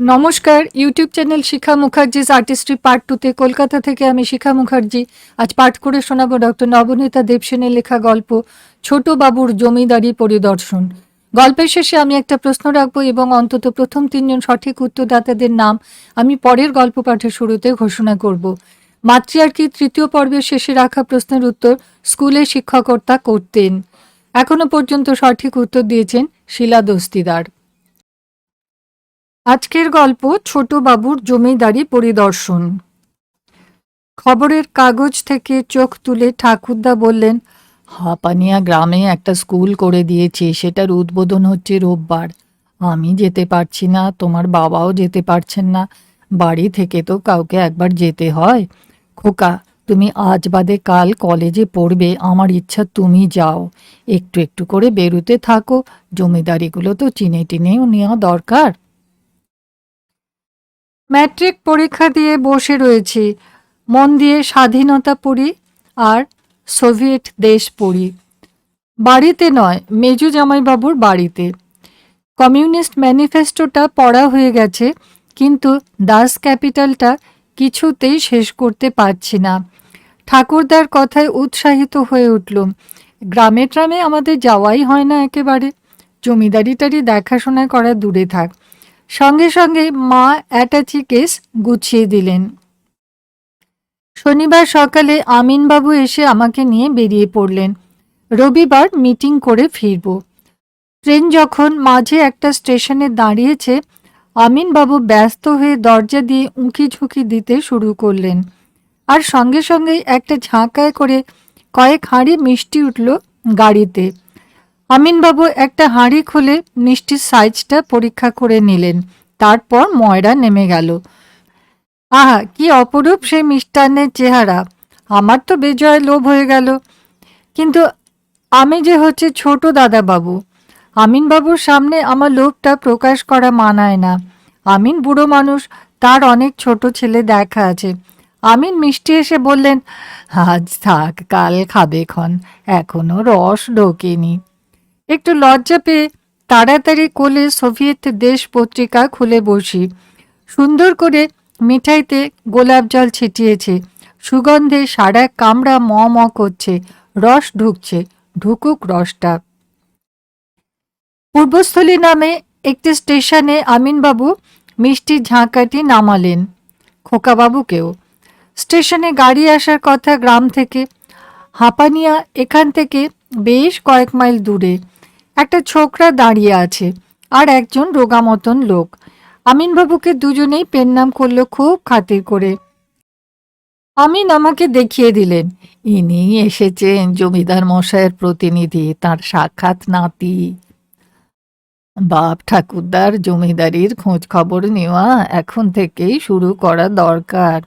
নমস্কার, YouTube channel Shikha Mukherjee's artistry part টুতে কলকাতা থেকে আমি শিখা মুখার্জি। আজ পাঠ করে শোনাবো ডক্টর নবনীতা দেবসেনের লেখা গল্প, ছোট বাবুর জমিদারি পরিদর্শন। গল্পের শেষে আমি একটা প্রশ্ন রাখব এবং অন্তত প্রথম তিনজন সঠিক উত্তরদাতাদের নাম আমি পরের গল্প পাঠের শুরুতে ঘোষণা করব। মাতৃয়ার্কি তৃতীয় পর্বের শেষে রাখা প্রশ্নের উত্তর স্কুলে শিক্ষকর্তা করতেন। এখনও পর্যন্ত সঠিক উত্তর দিয়েছেন শিলা দস্তিদার। আজকের গল্প ছোট বাবুর জমিদারি পরিদর্শন। খবরের কাগজ থেকে চোখ তুলে ঠাকুরদা বললেন, হাপানিয়া গ্রামে একটা স্কুল করে দিয়েছে, সেটার উদ্বোধন হচ্ছে রোববার। আমি যেতে পারছি না, তোমার বাবাও যেতে পারছেন না। বাড়ি থেকে তো কাউকে একবার যেতে হয়। খোকা, তুমি আজ বাদে কাল কলেজে পড়বে, আমার ইচ্ছা তুমি যাও। একটু একটু করে বেরুতে থাকো, জমিদারিগুলো তো চিনে টিনেও নেওয়া দরকার। ম্যাট্রিক পরীক্ষা দিয়ে বসে রয়েছি। মন দিয়ে স্বাধীনতা পড়ি আর সোভিয়েট দেশ পড়ি। বাড়িতে নয়, মেজু জামাইবাবুর বাড়িতে। কমিউনিস্ট ম্যানিফেস্টোটা পড়া হয়ে গেছে, কিন্তু দাস ক্যাপিটালটা কিছুতেই শেষ করতে পারছি না। ঠাকুরদার কথায় উৎসাহিত হয়ে উঠলুম, গ্রামে ট্রামে আমাদের যাওয়াই হয় না একেবারে। জমিদারিটারি দেখাশোনা করা দূরে থাক। সঙ্গে সঙ্গে মা অ্যাটাচি কেস গুছিয়ে দিলেন। শনিবার সকালে আমিনবাবু এসে আমাকে নিয়ে বেরিয়ে পড়লেন। রবিবার মিটিং করে ফিরব। ট্রেন যখন মাঝে একটা স্টেশনে দাঁড়িয়েছে, আমিনবাবু ব্যস্ত হয়ে দরজা দিয়ে উঁকি ঝুঁকি দিতে শুরু করলেন। আর সঙ্গে সঙ্গে একটা ঝাঁকায় করে কয়েক হাঁড়ি মিষ্টি উঠল গাড়িতে। আমিনবাবু একটা হাঁড়ি খুলে মিষ্টির সাইজটা পরীক্ষা করে নিলেন। তারপর ময়রা নেমে গেল। আহা, কি অপরূপ সেই মিষ্টান্নের চেহারা। আমার তো বেজয় লোভ হয়ে গেল। কিন্তু আমি যে হচ্ছে ছোট দাদাবাবু, আমিনবাবুর সামনে আমার লোভটা প্রকাশ করা মানায় না। আমিন বুড়ো মানুষ, তার অনেক ছোট ছেলে দেখা আছে। আমিন মিষ্টি এসে বললেন, আজ থাক, কাল খাবে ক্ষণ, এখনও রস ঢোকেনি। একটু লজ্জা পেয়ে তাড়াতাড়ি কোলে সোভিয়েত দেশ পত্রিকা খুলে বসি। সুন্দর করে মিঠাইতে গোলাপ জল ছিটিয়েছে। সুগন্ধে সারা কামড়া ম ম করছে। রস ঢুকছে। ঢুকুক রসটা। পূর্বস্থলী নামে একটি স্টেশনে আমিনবাবু মিষ্টির ঝাঁকাটি নামালেন। খোকাবাবুকেও। স্টেশনে গাড়ি আসার কথা গ্রাম থেকে। হাঁপানিয়া এখান থেকে বেশ কয়েক মাইল দূরে। একটা ছোকরা দাঁড়িয়ে আছে আর একজন রোগা মতন লোক। আমিনবাবুকে দুজনেই পেন নাম করল খুব খাতির করে। আমিন আমাকে দেখিয়ে দিলেন, ইনি এসেছেন জমিদার মশাইয়ের প্রতিনিধি, তার সাক্ষাৎ নাতি। বাপ ঠাকুরদার জমিদারির খোঁজ খবর নেওয়া এখন থেকেই শুরু করা দরকার।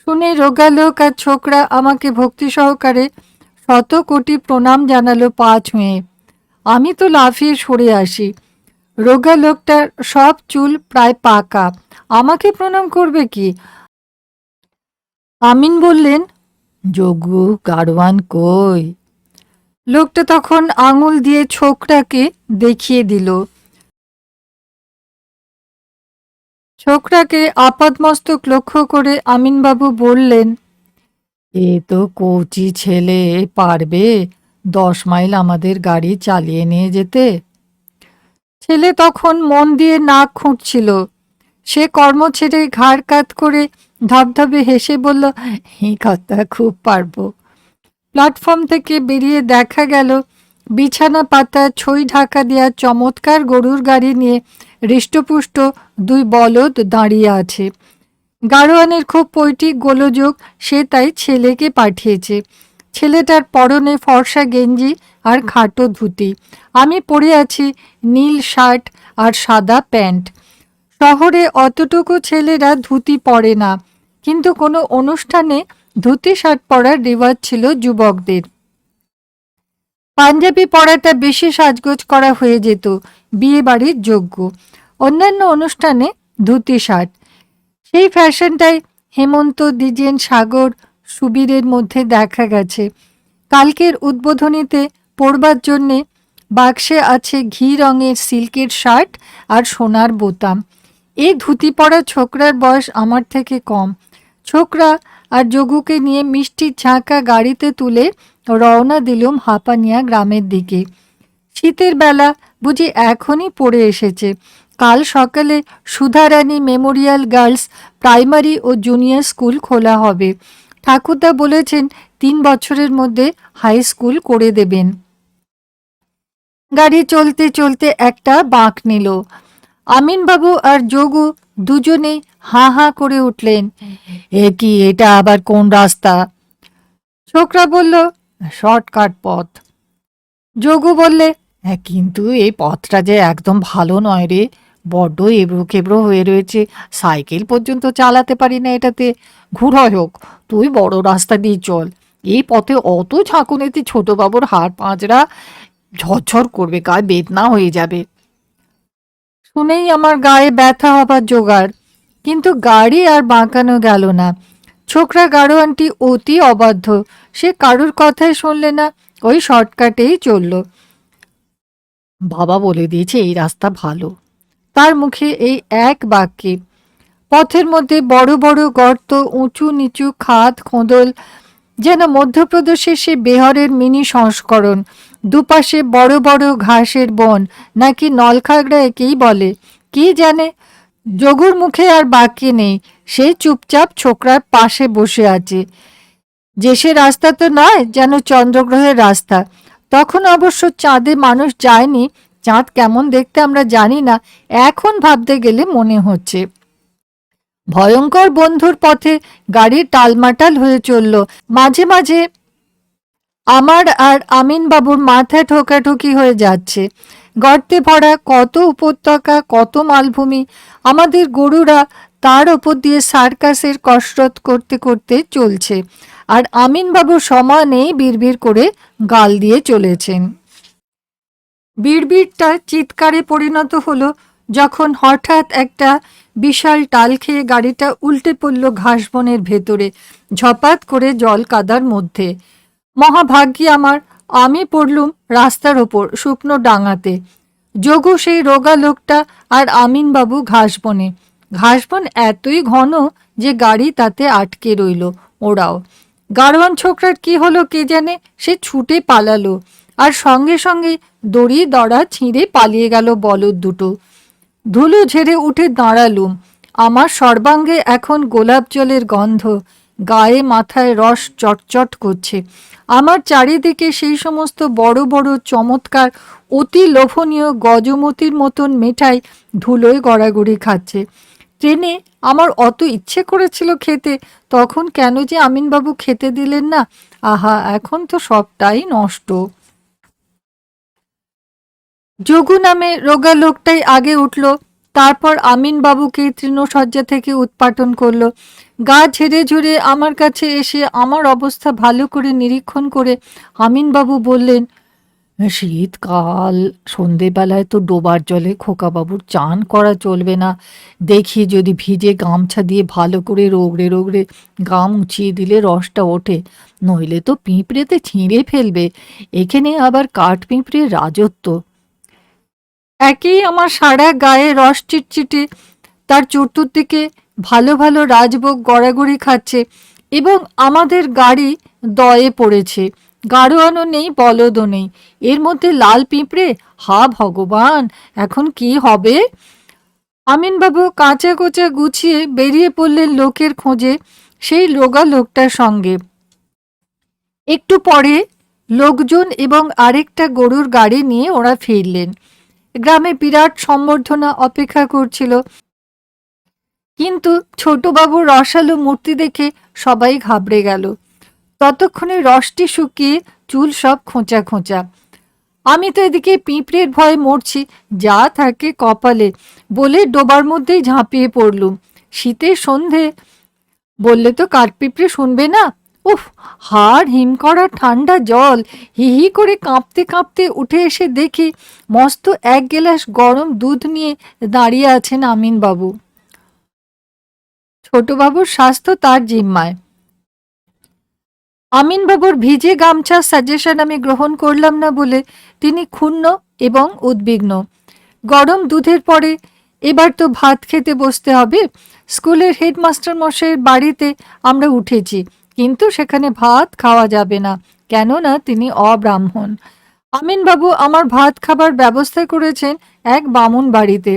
শুনে রোগা লোক আর ছোকরা আমাকে ভক্তি সহকারে শত কোটি প্রণাম জানালো পা ছুঁয়ে। আমি তো লাফিয়ে সরে আসি। রোগা লোকটার সব চুল প্রায় পাকা। আমাকে প্রণাম করবে কি? আমিন বললেন, যোগু গাড়ওয়ান কই? লোকটা তখন আঙুল দিয়ে ছোকরাকে দেখিয়ে দিল। ছোকরাকে আপাদমস্তক লক্ষ্য করে আমিনবাবু বললেন, এ তো কচি ছেলে, পারবে? দশ মাইল আমাদের গাড়ি চালিয়ে নিয়ে যেতে। ছেলে তখন মন দিয়ে নাক খুঁটছিল। সে কর্ম ছেড়ে ঘাড় কাত করে ধবধবে হেসে বলল এই কথা, খুব পারব। প্ল্যাটফর্ম থেকে বেরিয়ে দেখা গেল, বিছানা পাতা, ছই ঢাকা দেওয়া চমৎকার গরুর গাড়ি নিয়ে হৃষ্টপুষ্ট দুই বলদ দাঁড়িয়ে আছে। গাড়োয়ানের খুব পৈটিক গোলযোগ সে তাই ছেলেকে পাঠিয়েছে। ছেলেটার পরনে ফর্সা গেঞ্জি আর খাটো ধুতি। আমি পরে আছি নীল শার্ট আর সাদা প্যান্ট। শহরে অতটুকু ছেলেরা ধুতি পরে না কিন্তু কোনো অনুষ্ঠানে ধুতি শার্ট পরার রেওয়াজ ছিল যুবকদের। পাঞ্জাবি পরাটা বেশি সাজগোজ করা হয়ে যেত বিয়ে বাড়ির যোগ্য। অন্যান্য অনুষ্ঠানে ধুতি শার্ট। সেই ফ্যাশনটাই হেমন্ত দ্বিজেন সাগর সুবীরের মধ্যে দেখা গেছে। কালকের উদ্বোধনীতে পড়বার জন্যে বাক্সে আছে ঘি রঙের সিল্কের শার্ট আর সোনার বোতাম। এই ধুতি পরা ছোকরার বয়স আমার থেকে কম। ছোকরা আর যোগুকে নিয়ে মিষ্টির ঝাঁকা গাড়িতে তুলে রওনা দিলুম হাপানিয়া গ্রামের দিকে। শীতের বেলা বুঝি এখনই পড়ে এসেছে। কাল সকালে সুধারানী মেমোরিয়াল গার্লস প্রাইমারি ও জুনিয়র স্কুল খোলা হবে। ঠাকুরদা বলেছেন, তিন বছরের মধ্যে হাই স্কুল করে দেবেন। গাড়ি চলতে চলতে একটা বাঁক নিল। আমিনবাবু আর যোগু দুজনেই হাঁ হাঁ করে উঠলেন। এ কি, এটা আবার কোন রাস্তা? ছোকরা বলল, শর্টকাট পথ। যোগু বললে কিন্তু এই পথটা যে একদম ভালো নয় রে। বড্ড এবড়ো খেবড়ো হয়ে রয়েছে। সাইকেল পর্যন্ত চালাতে পারি না এটাতে। ঘুরাই হোক, তুই বড় রাস্তা দিয়ে চল। এই পথে অত ঝাঁকুনেতে ছোট বাবুর হাড় পাঁচড়া ঝরঝর করবে গায়ে বেদনা হয়ে যাবে। শুনেই আমার গায়ে ব্যথা হবার জোগাড়। কিন্তু গাড়ি আর বাঁকানো গেল না। ছোকরা গাড়োয়ানটি অতি অবাধ্য। সে কারুর কথাই শুনলে না, ওই শর্টকাটেই চলল। বাবা বলে দিয়েছে, এই রাস্তা ভালো। তার মুখে এই এক বাক্যে, পথের মধ্যে বড় বড় গর্ত, উঁচু নিচু খাদ খোঁদল যেন মধ্যপ্রদেশে সে বেহরের মিনি সংস্করণ, দুপাশে বড় বড় ঘাসের বন, নাকি নলখাগড়া একেই বলে? কি জানে? যোগুর মুখে আর বাকি নেই, সে চুপচাপ ছোকরার পাশে বসে আছে। যে সে রাস্তা তো নয়, যেন চন্দ্রগ্রহের রাস্তা। তখন অবশ্য চাঁদে মানুষ যায়নি চাঁদ কেমন দেখতে আমরা জানি না, এখন ভাবতে গেলে মনে হচ্ছে। ভয়ঙ্কর বন্ধুর পথে গাড়ি টালমাটাল হয়ে চলল। মাঝে মাঝে আমার আর আমিন বাবুর মাথায় ঠোকাঠুকি হয়ে যাচ্ছে। গর্তে ভরা কত উপত্যকা, কত মালভূমি, আমাদের গরুরা তার ওপর দিয়ে সার্কাসের কসরত করতে করতে চলছে। আর আমিনবাবু সমানেই বিড়বিড় করে গাল দিয়ে চলেছেন। বিড়বিড়টা চিৎকারে পরিণত হলো যখন হঠাৎ একটা বিশাল টাল খেয়ে গাড়িটা উল্টে পড়ল ঘাসবনের ভেতরে, ঝপাত করে জল কাদার মধ্যে। মহাভাগ্যি আমার, আমি পড়লুম রাস্তার ওপর, শুকনো ডাঙাতে। যোগু সেই রোগা লোকটা আর আমিনবাবু ঘাসবনে। ঘাসবন এতই ঘন যে গাড়ি তাতে আটকে রইল ওরাও গাড়োয়ান ছোকরার কি হলো কে জানে, সে ছুটে পালালো। আর সঙ্গে সঙ্গে দড়ি, দড়া ছিঁড়ে পালিয়ে গেল বলদ দুটো। ধুলো ঝেড়ে উঠে দাঁড়ালুম। আমার সর্বাঙ্গে এখন গোলাপ জলের গন্ধ। গায়ে মাথায় রস চটচট করছে। আমার চারিদিকে সেই সমস্ত বড় বড়, চমৎকার, অতি লোভনীয় গজমতির মতন মেঠাই ধুলোয় গড়াগড়ি খাচ্ছে। ট্রেনে আমার অত ইচ্ছে করেছিল খেতে, তখন কেন যে আমিনবাবু খেতে দিলেন না? আহা, এখন তো সবটাই নষ্ট। যোগু নামে রোগা লোকটাই আগে উঠল, তারপর আমিন বাবুকে থেকে উৎপাটন করল। গা ঝেড়ে ঝুড়ে আমার কাছে এসে আমার অবস্থা ভালো করে নিরীক্ষণ করে আমিনবাবু বললেন শীতকাল, সন্ধেবেলায় তো ডোবার জলে খোকাবাবুর চান করা চলবে না। দেখি যদি ভিজে গামছা দিয়ে ভালো করে রোগড়ে রোগড়ে গাম উঁচিয়ে দিলে রসটা ওঠে, নইলে তো পিঁপড়েতে ছিঁড়ে ফেলবে। এখানে আবার কাঠ পিঁপড়ের রাজত্ব। একেই আমার সারা গায়ে রস চিটচিটে, তার চতুর্দিকে ভালো ভালো রাজভোগ গড়াগড়ি খাচ্ছে এবং আমাদের গাড়ি দয়ে পড়েছে। গাড়োয়ানও নেই, বলদও নেই। এর মধ্যে লাল পিঁপড়ে? হা ভগবান, এখন কি হবে? আমিনবাবু কাঁচা কোচা গুছিয়ে বেরিয়ে পড়লেন লোকের খোঁজে, সেই লোগা লোকটার সঙ্গে। একটু পরে লোকজন এবং আরেকটা গরুর গাড়ি নিয়ে ওরা ফিরলেন। গ্রামে বিরাট সম্বর্ধনা অপেক্ষা করছিল। কিন্তু ছোটবাবুর রসালো মূর্তি দেখে সবাই ঘাবড়ে গেল। ততক্ষণে রসটি শুকিয়ে চুল সব খোঁচা খোঁচা। আমি তো এদিকে পিঁপড়ের ভয়ে মরছি, যা থাকে কপালে বলে ডোবার মধ্যেই ঝাঁপিয়ে পড়লুম। শীতের সন্ধে বললে তো কাঠপিঁপড়ে শুনবে না? উফ, হাড় হিম করা ঠান্ডা জল। হি হি করে কাঁপতে কাঁপতে উঠে এসে দেখি মস্ত এক গেলাস গরম দুধ নিয়ে দাঁড়িয়ে আছেন আমিন আমিনবাবু। ছোটবাবুর স্বাস্থ্য তার জিম্মায়। আমিনবাবুর ভিজে গামছা সাজেশন আমি গ্রহণ করলাম না বলে তিনি ক্ষুণ্ণ এবং উদ্বিগ্ন। গরম দুধের পরে এবার তো ভাত খেতে বসতে হবে। স্কুলের হেডমাস্টার মশাইয়ের বাড়িতে আমরা উঠেছি। কিন্তু সেখানে ভাত খাওয়া যাবে না, কেননা তিনি অব্রাহ্মণ। আমিনবাবু আমার ভাত খাবার ব্যবস্থা করেছেন এক বামুন বাড়িতে।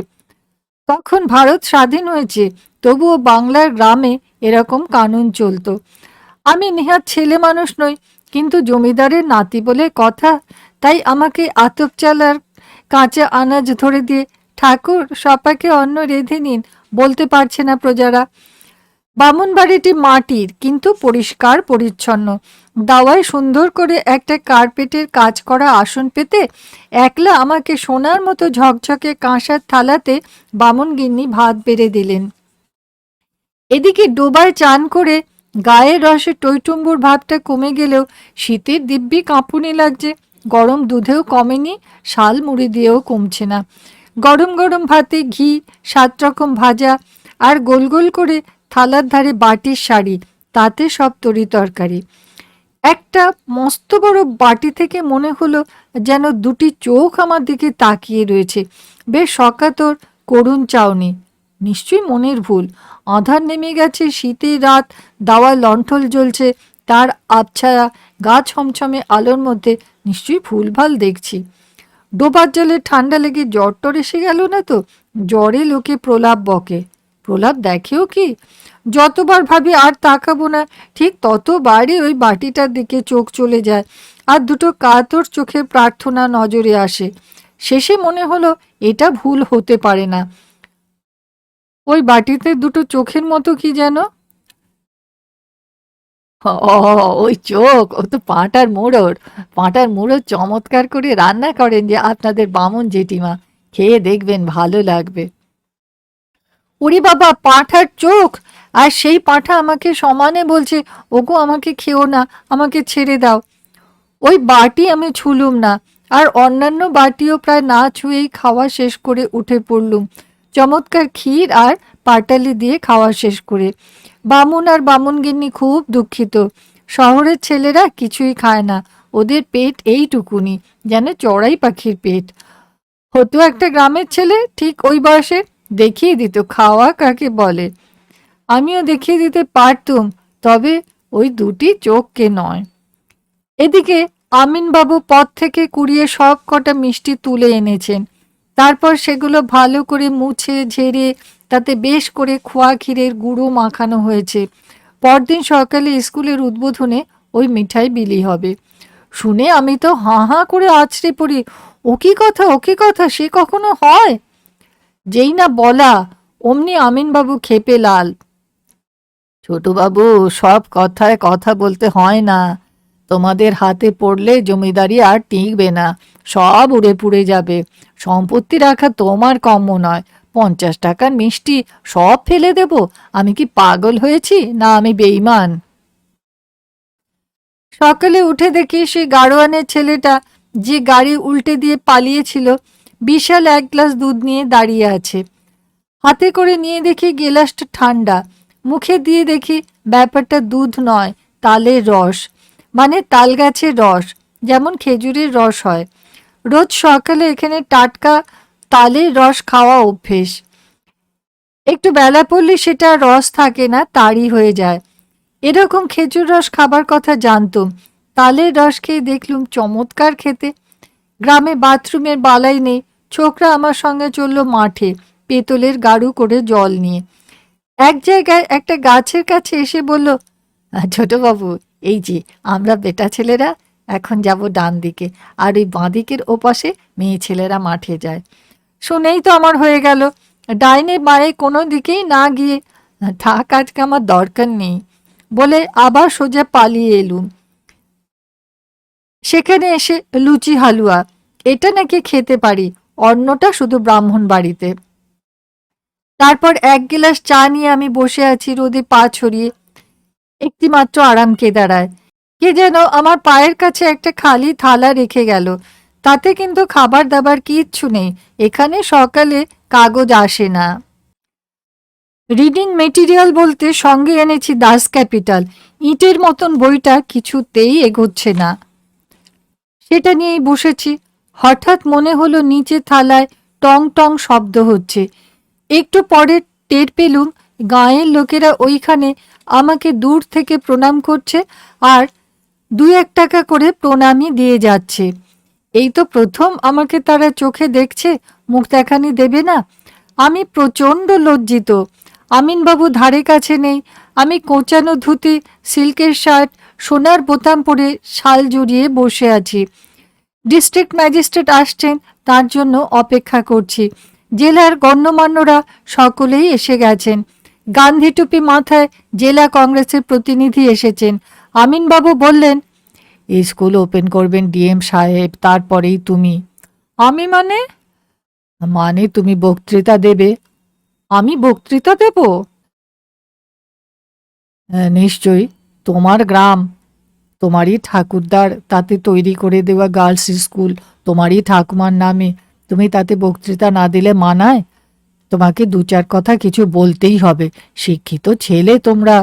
তখন ভারত স্বাধীন হয়েছে, তবুও বাংলার গ্রামে এরকম কানুন চলতো। আমি নেহাত ছেলে মানুষ নই, কিন্তু জমিদারের নাতি বলে কথা, তাই আমাকে আতপ চালার কাঁচা আনাজ ধরে দিয়ে, ঠাকুর সপাকে অন্ন রেঁধে নিন, বলতে পারছে না প্রজারা। বামুন বাড়িটি মাটির, কিন্তু পরিষ্কার, পরিচ্ছন্ন। দাওয়ায় সুন্দর করে একটা কার্পেটের কাজ করা আসন পেতে একলা আমাকে সোনার মতো ঝকঝকে কাঁসার থালাতে বামুন গিন্নি ভাত বেড়ে দিলেন। এদিকে ডোবায় চান করে গায়ের রসে টৈটুম্বুর ভাবটা কমে গেলেও শীতের দিব্যি কাঁপুনি লাগছে। গরম দুধেও কমেনি, শাল মুড়ি দিয়েও কমছে না। গরম গরম ভাতে ঘি, সাত রকম ভাজা আর গোল গোল করে থালার ধারে বাটির শাড়ি, তাতে সব তরি তরকারি। একটা মস্ত বড় বাটি থেকে মনে হলো যেন দুটি চোখ আমার দিকে তাকিয়ে রয়েছে। বেশ সকাতর করুণ চাউনি। নিশ্চয়ই মনের ভুল। আধার নেমে গেছে, শীতের রাত, দাওয়া লণ্ঠল জ্বলছে, তার আবছায়া, গা ছমছমে আলোর মধ্যে নিশ্চয়ই ভুলভাল দেখছি। ডোবার জলে ঠান্ডা লেগে জ্বর টর এসে গেল না তো? জ্বরে লোকে প্রলাপ বকে। প্রলাপ দেখেও কি? যতবার ভাবি আর তাকাবো না, ঠিক ততবারই ওই বাটিটার দিকে চোখ চলে যায় আর দুটো কাতর চোখে প্রার্থনা নজরে আসে। শেষে মনে হলো এটা ভুল হতে পারে না। ওই বাটিতে দুটো চোখের মতো কি যেন? ওই চোখ, ও তো পাঁটার মোড়র। পাঁটার মোড়র চমৎকার করে রান্না করেন যে আপনাদের বামন জেঠিমা। খেয়ে দেখবেন ভালো লাগবে। ওরে বাবা, পাঁঠার চোখ। আর সেই পাঁঠা আমাকে সমানে বলছে, ওগো, আমাকে খেও না, আমাকে ছেড়ে দাও। ওই বাটি আমি ছুলুম না, আর অন্যান্য বাটিও প্রায় না ছুঁয়েই খাওয়া শেষ করে উঠে পড়লুম। চমৎকার ক্ষীর আর পাটালি দিয়ে খাওয়া শেষ করে। বামুন আর বামুনগিন্নি খুব দুঃখিত। শহরের ছেলেরা কিছুই খায় না, ওদের পেট এইটুকুনি, যেন চড়াই পাখির পেট। হতো একটা গ্রামের ছেলে, ঠিক ওই বয়সে দেখিয়ে দিত, খাওয়া কাকে বলে? আমিও দেখিয়ে দিতে পারতুম, তবে ওই দুটি চোখকে নয়। এদিকে আমিনবাবু পথ থেকে কুড়িয়ে সব কটা মিষ্টি তুলে এনেছেন। তারপর সেগুলো ভালো করে মুছে, ঝেড়ে, তাতে বেশ করে খোয়া ক্ষীরের গুঁড়ো মাখানো হয়েছে। পরদিন সকালে স্কুলের উদ্বোধনে ওই মিঠাই বিলি হবে। শুনে আমি তো হাঁ হাঁ করে আছড়ে পড়ি, ও কি কথা, ও কি কথা, সে কখনো হয়? যেই না বলা, অমনি আমিনবাবু খেপে লাল। ছোটবাবু, সব কথায় কথা বলতে হয় না। তোমাদের হাতে পড়লে জমিদারি আর টিকবে না। সব উড়ে পুড়ে যাবে। সম্পত্তি রাখা তোমার কম্য নয়। পঞ্চাশ টাকার মিষ্টি সব ফেলে দেব। আমি কি পাগল হয়েছি না আমি বেইমান সকালে উঠে দেখি সে গাড়োয়ানের ছেলেটা যে গাড়ি উল্টে দিয়ে পালিয়েছিল। বিশাল এক গ্লাস দুধ নিয়ে দাঁড়িয়ে আছে। হাতে করে নিয়ে দেখি গেলাসটা ঠান্ডা। মুখে দিয়ে দেখি ব্যাপারটা দুধ নয়, তালের রস। মানে তাল গাছের রস, যেমন খেজুরের রস হয়। রোজ সকালে এখানে টাটকা তালের রস খাওয়া অভ্যেস। একটু বেলা পড়লে সেটা রস থাকে না তাড়ি হয়ে যায়। এরকম খেজুর রস খাবার কথা জানতুম। তালের রস খেয়ে দেখলুম চমৎকার খেতে। গ্রামে বাথরুমের বালাই নেই ছোকরা আমার সঙ্গে চলল মাঠে, পেতলের গাড়ু করে জল নিয়ে। এক জায়গায় একটা গাছের কাছে এসে বলল ছোটবাবু এই যে, আমরা বেটা ছেলেরা এখন যাব ডান দিকে, আর ওই বাঁদিকের ওপাশে মেয়ে ছেলেরা মাঠে যায়। শুনেই তো আমার হয়ে গেল, ডাইনে বাঁয়ে কোনো দিকেই না গিয়ে, থাক, আজকে আমার দরকার নেই, বলে আবার সোজা পালিয়ে এলুম। সেখানে এসে লুচি হালুয়া, এটা নাকি খেতে পারি অন্যটা শুধু ব্রাহ্মণ বাড়িতে। তারপর এক গিলাস চা নিয়ে আমি বসে আছি রোদে পা ছড়িয়ে। একটি মাত্র আরাম কে দাঁড়ায়? কে যেন আমার পায়ের কাছে একটা খালি থালা রেখে গেল। তাতে কিন্তু খাবার দাবার কিচ্ছু নেই। এখানে সকালে কাগজ আসে না। রিডিং মেটেরিয়াল বলতে সঙ্গে এনেছি দাস ক্যাপিটাল। ইটের মতন বইটা কিছুতেই এগোচ্ছে না। সেটা নিয়েই বসেছি। হঠাৎ মনে হলো নিচে থালায় টং টং শব্দ হচ্ছে। একটু পরে টের পেলুম গাঁয়ের লোকেরা ওইখানে আমাকে দূর থেকে প্রণাম করছে আর দু এক টাকা করে প্রণামই দিয়ে যাচ্ছে। এই তো প্রথম আমাকে তারা চোখে দেখছে মুখ দেখানি দেবে না। আমি প্রচণ্ড লজ্জিত। আমিনবাবু ধারে কাছে নেই। আমি কোঁচানো ধুতি, সিল্কের শার্ট, সোনার বোতাম পরে শাল জড়িয়ে বসে আছি। ডিস্ট্রিক্ট ম্যাজিস্ট্রেট আসছেন তার জন্য অপেক্ষা করছি। জেলার গণ্যমান্যরা সকলেই এসে গেছেন। গান্ধী টুপি মাথায় জেলা কংগ্রেসের প্রতিনিধি এসেছেন। আমিনবাবু বললেন স্কুল ওপেন করবেন ডিএম সাহেব তারপরেই তুমি। আমি মানে? মানে তুমি বক্তৃতা দেবে। আমি বক্তৃতা দেব? হ্যাঁ, নিশ্চয়ই তোমার গ্রাম। তোমারই ঠাকুরদার তাতে তৈরি করে দেওয়া গার্লস স্কুল তোমারই ঠাকুমার নামে। তুমি তাতে বক্তৃতা না দিলে মানায়? তোমাকে দু চার কথা কিছু বলতেই হবে, শিক্ষিত ছেলে তোমরা।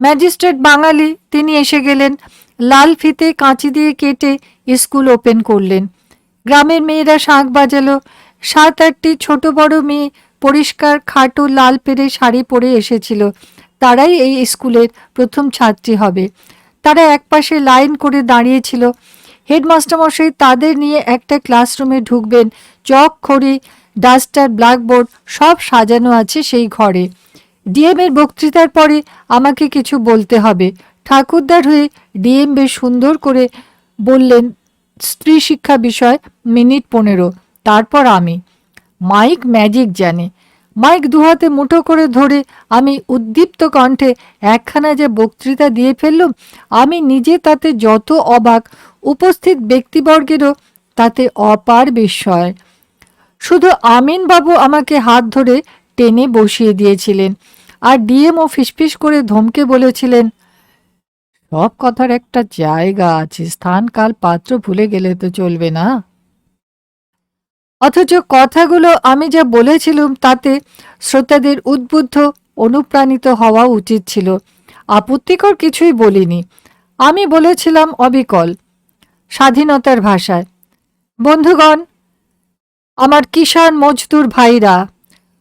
ম্যাজিস্ট্রেট বাঙালি, তিনি এসে গেলেন। লাল ফিতে কাঁচি দিয়ে কেটে স্কুল ওপেন করলেন। গ্রামের মেয়েরা শাঁখ বাজালো। সাত আটটি ছোট বড় মেয়ে পরিষ্কার, খাটো, লাল পেরে শাড়ি পরে এসেছিল। তারাই এই স্কুলের প্রথম ছাত্রী হবে। তারা একপাশে লাইন করে দাঁড়িয়েছিল। হেডমাস্টারমশাই তাদের নিয়ে একটা ক্লাসরুমে ঢুকবেন, চক খড়ি, ডাস্টার, ব্ল্যাকবোর্ড সব সাজানো আছে সেই ঘরে। ডিএম এর বক্তৃতার পরে আমাকে কিছু বলতে হবে। ঠাকুরদার হয়ে ডিএম বেশ সুন্দর করে বললেন, স্ত্রী শিক্ষা বিষয় মিনিট পনেরো, তারপর আমি। মাইক ম্যাজিক জানে। মাইক দুহাতে মুঠো করে ধরে আমি উদ্দীপ্ত কণ্ঠে একখানা যে বক্তৃতা দিয়ে ফেললুম, আমি নিজে তাতে যত অবাক উপস্থিত ব্যক্তিবর্গেরও তাতে অপার বিস্ময়। শুধু আমিন বাবু আমাকে হাত ধরে টেনে বসিয়ে দিয়েছিলেন আর ডিএমও ফিসফিস করে ধমকে বলেছিলেন, সব কথার একটা জায়গা আছে স্থান কাল পাত্র ভুলে গেলে তো চলবে না। অথচ কথাগুলো আমি যা বলেছিলাম তাতে শ্রোতাদের উদ্বুদ্ধ, অনুপ্রাণিত হওয়া উচিত ছিল। আপত্তিকর কিছুই বলিনি। আমি বলেছিলাম অবিকল, স্বাধীনতার ভাষায়। বন্ধুগণ, আমার কিষাণ মজদুর ভাইরা,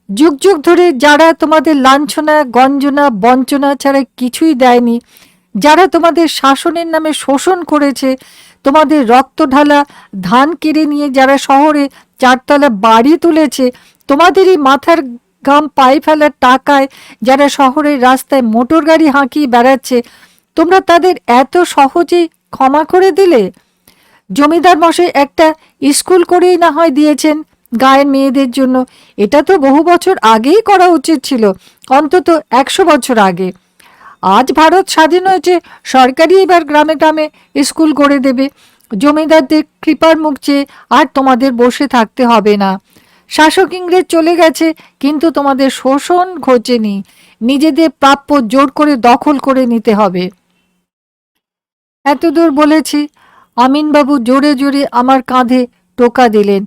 যুগ যুগ ধরে যারা তোমাদের লাঞ্ছনা, গঞ্জনা, বঞ্চনা ছাড়া কিছুই দেয়নি, যারা তোমাদের শাসনের নামে শোষণ করেছে, তোমাদের রক্ত ঢালা ধান কেড়ে নিয়ে যারা শহরে চারতলা বাড়ি তুলেছে। তোমাদেরই মাথার ঘাম পায়ে ফেলার টাকায় যারা শহরের রাস্তায় মোটর গাড়ি হাঁকিয়ে বেড়াচ্ছে, তোমরা তাদের এত সহজেই ক্ষমা করে দিলে? জমিদার মশাই একটা স্কুল করেই না হয় দিয়েছেন গায়ের মেয়েদের জন্য। এটা তো বহু বছর আগেই করা উচিত ছিল, অন্তত একশো বছর আগে। আজ ভারত স্বাধীন হয়েছে সরকারি এবার গ্রামে গ্রামে স্কুল করে দেবে। জমিদারদের কৃপার মুখ চেয়ে আর তোমাদের বসে থাকতে হবে না। শাসক ইংরেজ চলে গেছে, কিন্তু তোমাদের শোষণ ঘোচেনি নিজেদের প্রাপ্য জোর করে দখল করে নিতে হবে। এতদূর বলেছি, আমিনবাবু জোরে জোরে আমার কাঁধে টোকা দিলেন।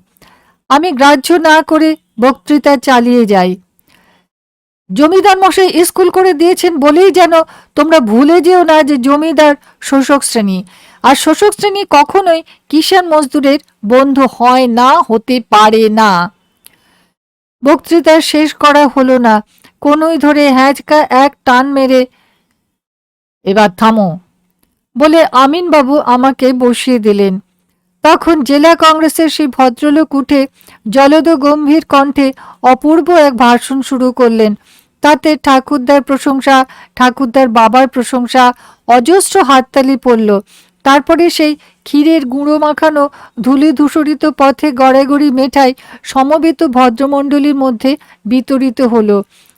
আমি গ্রাহ্য না করে বক্তৃতা চালিয়ে যাই। জমিদার মশাই স্কুল করে দিয়েছেন বলেই যেন তোমরা ভুলে যেও না যে জমিদার শোষক শ্রেণি। আর শোষক শ্রেণি কখনোই কিষাণ মজদুরের বন্ধু হয় না, হতে পারে না। বক্তৃতা শেষ করা হলো না। কোনোই ধরে হ্যাঁচকা এক টান মেরে এবার থামো বলে আমিনবাবু আমাকে বসিয়ে দিলেন। তখন জেলা কংগ্রেসের সেই ভদ্রলোক উঠে জলদ গম্ভীর কণ্ঠে অপূর্ব এক ভাষণ শুরু করলেন। তাতে ঠাকুরদার প্রশংসা, ঠাকুরদার বাবার প্রশংসা, অজস্র হাততালি পড়ল। তারপরে সেই ক্ষীরের গুঁড়ো মাখানো ধুলি ধূসরিত পথে গড়াগড়ি মেঠাই সমবেত ভদ্রমণ্ডলীর মধ্যে বিতরিত হলো।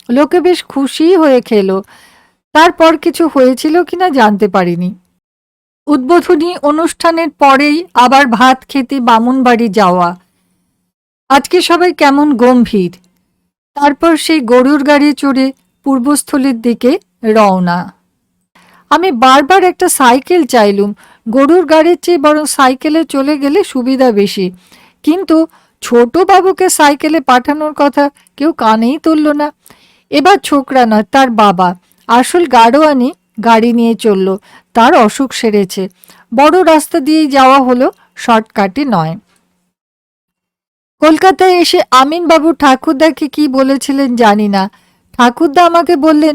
লোকে বেশ খুশি হয়ে খেলো। তারপর কিছু হয়েছিল কিনা জানতে পারিনি। উদ্বোধনী অনুষ্ঠানের পরেই আবার ভাত খেতে বামুনবাড়ি যাওয়া। আজকে সবাই কেমন গম্ভীর। তারপর সেই গরুর গাড়ি চড়ে পূর্বস্থলীর দিকে রওনা। আমি বারবার একটা সাইকেল চাইলুম। গরুর গাড়ির চেয়ে বরং সাইকেলে চলে গেলে সুবিধা বেশি। কিন্তু ছোট বাবুকে সাইকেলে পাঠানোর কথা কেউ কানেই তুলল না। এবার ছোকরা নয়, তার বাবা। আসল গাড়োয়ানি গাড়ি নিয়ে চলল। তার অসুখ সেরেছে। বড় রাস্তা দিয়েই যাওয়া হলো, শর্টকাটে নয়। কলকাতায় এসে আমিনবাবু ঠাকুরদাকে কি বলেছিলেন জানি না। ঠাকুরদা আমাকে বললেন,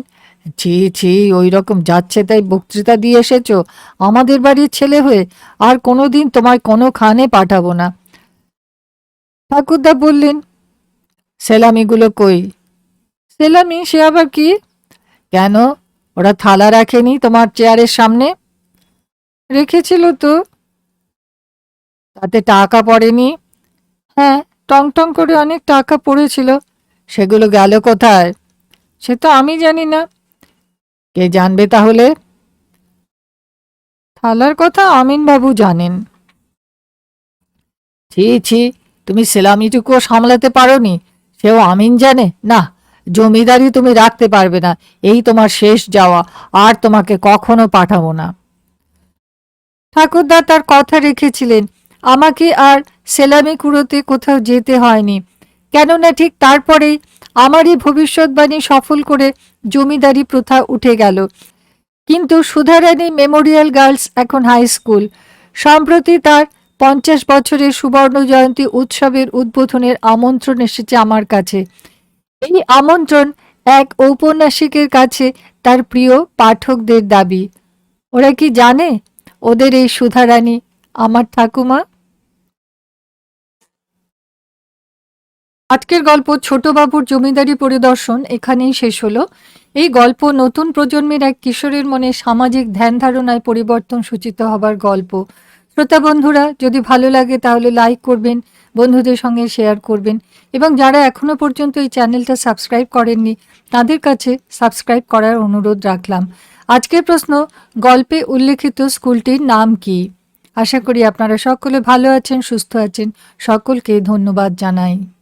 ছি ছি ওই রকম যাচ্ছে তাই বক্তৃতা দিয়ে এসেছ। আমাদের বাড়ির ছেলে হয়ে আর কোনো দিন তোমায় কোনো খানে পাঠাবো না। ঠাকুরদা বললেন, সেলামিগুলো কই? সেলামি, সে আবার কি? কেন? ওরা থালা রাখেনি তোমার চেয়ারের সামনে? রেখেছিল তো। তাতে টাকা পড়েনি? হ্যাঁ টং টং করে অনেক টাকা পড়েছিল। সেগুলো গেল কোথায়? সে তো আমি জানি না। কে জানবে তাহলে? থালার কথা আমিন বাবু জানেন। ছি ছি, তুমি সেলামিটুকুও সামলাতে পারোনি। সেও আমিন জানে? না, জমিদারি তুমি রাখতে পারবে না। এই তোমার শেষ যাওয়া, আর তোমাকে কখনো পাঠাবো না। ঠাকুরদা তার কথা রেখেছিলেন। আমাকে আর সেলামি কুড়োতে কোথাও যেতে হয়নি। কেননা ঠিক তারপরেই আমারই ভবিষ্যৎবাণী সফল করে জমিদারি প্রথা উঠে গেল। কিন্তু সুধারানী মেমোরিয়াল গার্লস এখন হাই স্কুল। সম্প্রতি তার পঞ্চাশ বছরের সুবর্ণ জয়ন্তী উৎসবের উদ্বোধনের আমন্ত্রণ এসেছে আমার কাছে। এই আমন্ত্রণ এক ঔপন্যাসিকের কাছে তার প্রিয় পাঠকদের দাবি। ওরা কি জানে? ওদের এই সুধারানী আমার ঠাকুমা। আজকের গল্প ছোটবাবুর জমিদারি পরিদর্শন এখানেই শেষ হলো। এই গল্প নতুন প্রজন্মের এক কিশোরের মনে সামাজিক ধ্যান ধারণায় পরিবর্তন সূচিত হবার গল্প। শ্রোতা বন্ধুরা, যদি ভালো লাগে তাহলে লাইক করবেন, বন্ধুদের সঙ্গে শেয়ার করবেন এবং যারা এখনও পর্যন্ত এই চ্যানেলটা সাবস্ক্রাইব করেননি, তাদের কাছে সাবস্ক্রাইব করার অনুরোধ রাখলাম। আজকের প্রশ্ন, গল্পে উল্লেখিত স্কুলটির নাম কি? আশা করি আপনারা সকলে ভালো আছেন সুস্থ আছেন। সকলকে ধন্যবাদ জানাই।